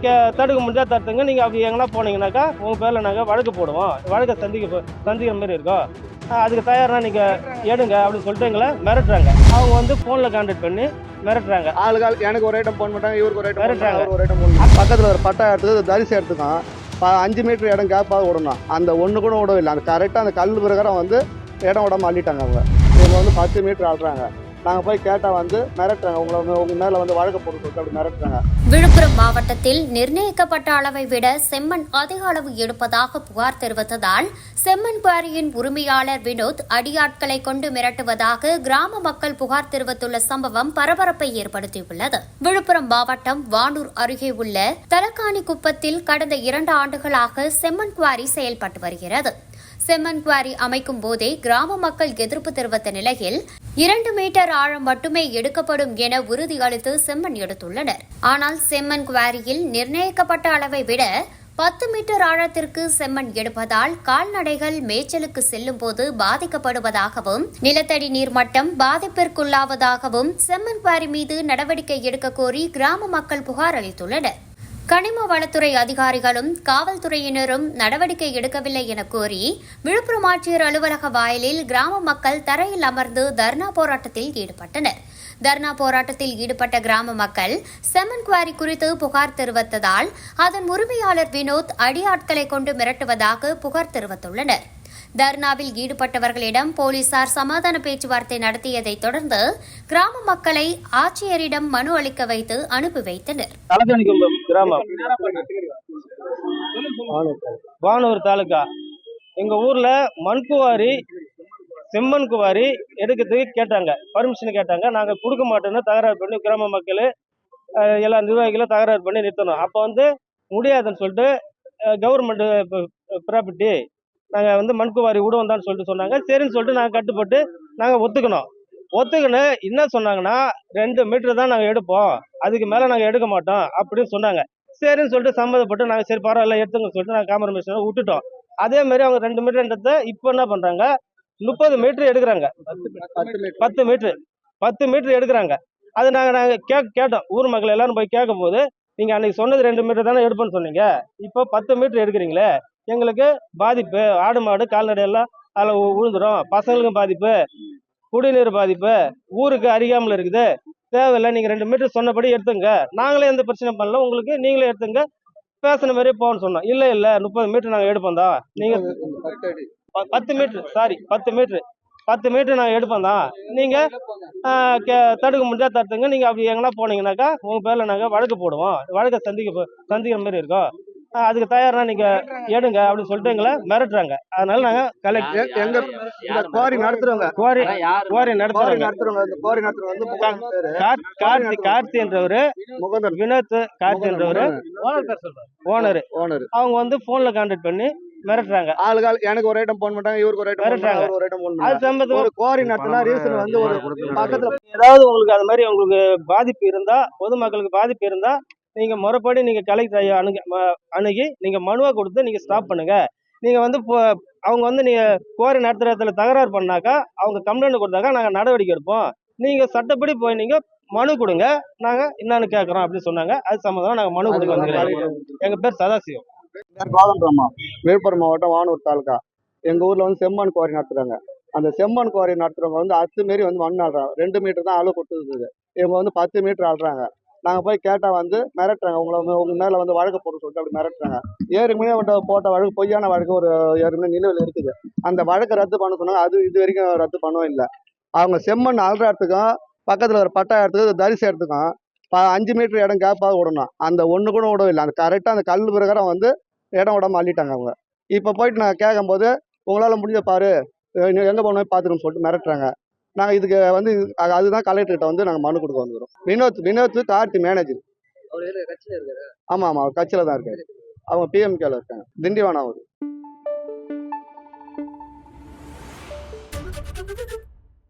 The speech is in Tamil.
கே தடுக்க முடிஞ்சா தடுத்துங்க. நீங்கள் அப்படி எங்கன்னா போனீங்கன்னாக்கா உங்கள் பேரில் நாங்கள் வழக்கு போடுவோம். வழக்கை சந்திக்க சந்திக்கிற மாதிரி இருக்கோம். அதுக்கு தயார்னா நீங்கள் எடுங்க அப்படின்னு சொல்லிட்டு எங்களை மிரட்டுறாங்க. அவங்க வந்து ஃபோனில் கான்டாக்ட் பண்ணி மிரட்டுறாங்க. ஆளுகால் எனக்கு ஒரு ஐட்டம் போன் பண்ணாங்க இவருக்கு ஒரு ஐட்டம் மிரட்டுறாங்க. ஒரு ஐட்டம் பக்கத்தில் ஒரு பட்டா எடுத்து தரிசி எடுத்துக்கோம் ப- அஞ்சு மீட்டர் இடம் கேப்பாக விடணும். அந்த ஒன்று கூட விடவே இல்லை அந்த கரெக்டாக அந்த கல் பிரகாரம் வந்து இடம் விடாம அள்ளிட்டாங்க அவங்க. இவங்க வந்து பத்து மீட்டர் ஆள்றாங்க. நாங்கள் போய் கேட்டால் வந்து மிரட்டுறாங்க. உங்களை வந்து உங்க மேலே வந்து வழக்கு போட்டு அப்படி மிரட்டுறாங்க. விழுப்புரம் மாவட்டத்தில் நிர்ணயிக்கப்பட்ட அளவை விட செம்மண் அதிக அளவு எடுப்பதாக புகார் தெரிவித்ததால் செம்மண் குவாரியின் உரிமையாளர் வினோத் அடியாட்களை கொண்டு மிரட்டுவதாக கிராம மக்கள் புகார் தெரிவித்துள்ள சம்பவம் பரபரப்பை ஏற்படுத்தியுள்ளது. விழுப்புரம் மாவட்டம் வானூர் அருகே உள்ள தலக்காணி குப்பத்தில் கடந்த இரண்டு ஆண்டுகளாக செம்மண் குவாரி செயல்பட்டு வருகிறது. செம்மண் குவாரி அமைக்கும் போதே கிராம மக்கள் எதிர்ப்பு தெரிவித்த நிலையில் இரண்டு மீட்டர் ஆழம் மட்டுமே எடுக்கப்படும் என உறுதியளித்து செம்மண் எடுத்துள்ளனர். ஆனால் செம்மண் குவாரியில் நிர்ணயிக்கப்பட்ட அளவை விட பத்து மீட்டர் ஆழத்திற்கு செம்மண் எடுப்பதால் கால்நடைகள் மேய்ச்சலுக்கு செல்லும் போது பாதிக்கப்படுவதாகவும் நிலத்தடி நீர்மட்டம் பாதிப்பிற்குள்ளாவதாகவும் செம்மண் குவாரி மீது நடவடிக்கை எடுக்க கோரி கிராம மக்கள் புகார் அளித்துள்ளனர். கனிம வளத்துறை அதிகாரிகளும் காவல்துறையினரும் நடவடிக்கை எடுக்கவில்லை என கூறி விழுப்புரம் ஆட்சியர் அலுவலக வாயிலில் கிராம மக்கள் தரையில் அமர்ந்து தர்ணா போராட்டத்தில் ஈடுபட்டனர். தர்ணா போராட்டத்தில் ஈடுபட்ட கிராம மக்கள் செம்மன் குவாரி குறித்து புகார் தெரிவித்ததால் அதன் உரிமையாளர் வினோத் அடியாட்களை கொண்டு மிரட்டுவதாக புகார் தெரிவித்துள்ளனர். தர்ணாவில் ஈடுபட்டவர்களிடம் போலீசார் சமாதான பேச்சுவார்த்தை நடத்தியதைத் தொடர்ந்து கிராம மக்களை ஆட்சியரிடம் மனு அளிக்க வைத்து அனுப்பி வைத்தனர். கிராமம்? வானூர் தாலுக்கா எங்கள் ஊரில் மண்குவாரி செம்மண் குவாரி எடுக்கிறதுக்கு கேட்டாங்க. பர்மிஷன் கேட்டாங்க. நாங்கள் கொடுக்க மாட்டோம்னு தகராறு பண்ணி கிராம மக்கள் எல்லா நிர்வாகிகளும் தகராறு பண்ணி நிறுத்தணும். அப்போ வந்து முடியாதுன்னு சொல்லிட்டு கவர்மெண்ட் ப்ராப்பர்ட்டி நாங்கள் வந்து மண்குவாரி விடுவோம் தான் சொல்லிட்டு சொன்னாங்க. சரின்னு சொல்லிட்டு நாங்கள் கட்டுப்பட்டு நாங்கள் ஒத்துக்கணும். ஒத்துக்கின்னு என்ன சொன்னாங்கன்னா ரெண்டு மீட்டர் தான் நாங்கள் எடுப்போம். அதுக்கு மேலே நாங்கள் எடுக்க மாட்டோம் அப்படின்னு சொன்னாங்க. சரின்னு சொல்லிட்டு சம்மதப்பட்டு நாங்கள் சரி பரவாயில்ல எடுத்துங்க சொல்லிட்டு நாங்கள் காம்ப்ரமைஸ் விட்டுட்டோம். அதே மாதிரி அவங்க ரெண்டு மீட்டர்ன்றத இப்போ என்ன பண்ணுறாங்க முப்பது மீட்ரு எடுக்கிறாங்க. பத்து பத்து மீட்ரு பத்து மீட்ரு எடுக்கிறாங்க. அது நாங்கள் நாங்கள் கே கேட்டோம். ஊர் மக்கள் எல்லாரும் போய் கேட்கும்போது நீங்கள் அன்னைக்கு சொன்னது ரெண்டு மீட்டர் தானே எடுப்போம்னு சொன்னீங்க. இப்போ பத்து மீட்ரு எடுக்கிறீங்களே. எங்களுக்கு பாதிப்பு. ஆடு மாடு கால்நடை எல்லாம் அதில் விழுந்துடும் பசங்களுக்கும் பாதிப்பு. குடிநீர் பாதிப்பு. ஊருக்கு அறியாமல் இருக்குது. தேவையில்லை. நீங்கள் ரெண்டு மீட்டர் சொன்னபடி எடுத்துங்க. நாங்களே எந்த பிரச்சனை பண்ணல. உங்களுக்கு நீங்களே எடுத்துங்க. பேசின மாதிரியே போகணும்னு சொன்னோம். இல்லை இல்லை. முப்பது மீட்டர் நாங்கள் எடுப்போம் தான். நீங்கள் பத்து மீட்ரு சாரி பத்து மீட்ரு பத்து மீட்ரு நாங்கள் எடுப்போம் தான். நீங்கள் தடுக்க முடிஞ்சா தடுத்துங்க. நீங்கள் அப்படி எங்கன்னா போனீங்கன்னாக்கா உங்கள் பேரில் நாங்கள் வழக்கு போடுவோம். வழக்கை சந்திக்க சந்திக்கிற மாதிரி இருக்கோம். அதுக்கு தயார்னா நீங்கள் எடுங்க அப்படின்னு சொல்லிட்டு எங்களை மிரட்டுறாங்க. அதனால நாங்கள் கலெக்ட் எ- எங்க இந்த குவாரி நடத்துறவங்க. குவாரி குவாரி நடத்துறாங்க நடத்துறவங்க. இந்த குவாரி நடத்துறவங்க. கார்- கார்த்தி என்றவர் முகந்தன் வினோத் கார்த்தி என்றவர் ஓனர் ஓனர். அவங்க வந்து ஃபோனில் கான்டாக்ட் பண்ணி மிரட்டுறாங்க. ஆளுகால் எனக்கு ஒரு ஐட்டம் போன் பண்ணாங்க இவருக்கு ஒரு ஐட்டம் மிரட்டுறாங்க. ஒரு ஐட்டம் போன் அது சம்பந்தமா ஒரு குவாரி நடத்தினா ரீசன் வந்து ஒரு பக்கத்துல ஏதாவது உங்களுக்கு அது மாதிரி உங்களுக்கு பாதிப்பு இருந்தா பொதுமக்களுக்கு பாதிப்பு இருந்தா நீங்க முறைப்படி நீங்க கலெக்டர் அணுகி அணுகி நீங்க மனுவை கொடுத்து நீங்க ஸ்டாப் பண்ணுங்க. நீங்க வந்து இப்போ- அவங்க வந்து நீங்க கோரி நடத்துற இடத்துல தகராறு பண்ணாக்கா அவங்க கம்ப்ளைண்ட் கொடுத்தாக்கா நாங்க நடவடிக்கை எடுப்போம். நீங்க சட்டப்படி போய் நீங்க மனு கொடுங்க. நாங்க என்னன்னு கேக்குறோம் அப்படின்னு சொன்னாங்க. அது சம்மந்தமாக நாங்க மனு கொடுக்க வந்துக்கிறோம் எங்க பேர் சதாசிவம். பேர் விழுப்புரம் மாவட்டம் வானூர் தாலுக்கா எங்க ஊர்ல வந்து செம்மண் குவாரி நடத்துறாங்க. அந்த செம்மண் குவாரி நடத்துறவங்க வந்து அத்து மாரி வந்து மண் ஆடுறாங்க ரெண்டு மீட்டர் தான் அளவு கொடுத்துருக்குது இவங்க வந்து பத்து மீட்டர் ஆடுறாங்க நாங்கள் போய் கேட்டால் வந்து மிரட்டுறாங்க. உங்களை உங்கள் மேலே வந்து வழக்கு போட்டு சொல்லிட்டு அப்படி மிரட்டுறாங்க. ஏற்கனவே வந்து போட்ட வழக்கு பொய்யான வழக்கு ஒரு ஏற்கனவே நிலுவையில் இருக்குது. அந்த வழக்கை ரத்து பண்ண சொன்னாங்க. அது இது வரைக்கும் ரத்து பண்ணவும் இல்லை. அவங்க செம்மண் அல்ற இடத்துக்கும் பக்கத்தில் ஒரு பட்டா இடத்துக்கு தரிசி இடத்துக்கும் ப- அஞ்சு மீட்டர் இடம் கேப்பாக விடணும் அந்த ஒன்று கூட விடவில்லை அந்த கரெக்டாக அந்த கல் பிரகாரம் வந்து இடம் விடாமல் அள்ளிட்டாங்க அவங்க. இப்போ போயிட்டு நான் கேட்கும்போது உங்களால் முடிஞ்ச பாரு எங்கே போகணும் பார்த்துக்கணும்னு சொல்லிட்டு மிரட்டுறாங்க. நாங்கள் இதுக்கு வந்து அது- அதுதான் கலெக்டர்கிட்ட வந்து நாங்கள் மனு கொடுக்க வந்துக்கிறோம் வினோத் வினோத் கார்த்தி மேனேஜர் ஆமாம் ஆமாம் அவர் கட்சியில் தான் இருக்காரு. அவங்க பிஎம்கேல இருக்காங்க. திண்டிவனம் அவர்.